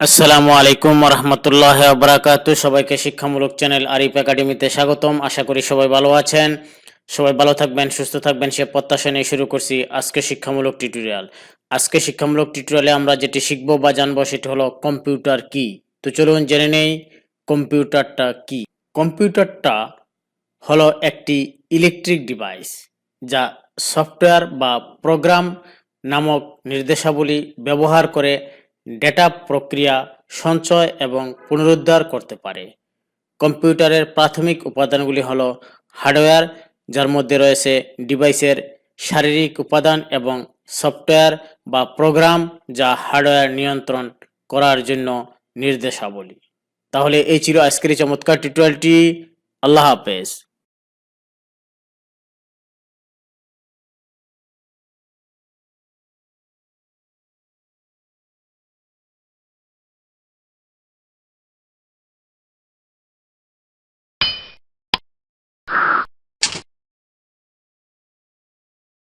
আসসালামু আলাইকুম রহমতুল্লাহ বারাকাত সবাইকে শিক্ষামূলক চ্যানেল আরিফ একাডেমিতে স্বাগতম। আশা করি সবাই ভালো আছেন। সবাই ভালো থাকবেন, সুস্থ থাকবেন, সে প্রত্যাশা নিয়ে শুরু করছি আজকে শিক্ষামূলক টিউটোরিয়াল। আজকে শিক্ষামূলক টিউটোরিয়ালে আমরা যেটি শিখব বা জানব সেটি হলো কম্পিউটার কি? তো চলুন জেনে নেই কম্পিউটারটা কি? কম্পিউটারটা হলো একটি ইলেকট্রিক ডিভাইস যা সফটওয়্যার বা প্রোগ্রাম নামক নির্দেশাবলী ব্যবহার করে ডেটা প্রক্রিয়া সঞ্চয় এবং পুনরুদ্ধার করতে পারে। কম্পিউটারের প্রাথমিক উপাদানগুলি হলো হার্ডওয়্যার, যার মধ্যে রয়েছে ডিভাইসের শারীরিক উপাদান এবং সফটওয়্যার বা প্রোগ্রাম যা হার্ডওয়্যার নিয়ন্ত্রণ করার জন্য নির্দেশাবলী। তাহলে এই ছিল আজকের চমৎকার টিউটোরিয়ালটি। আল্লাহ হাফেজ।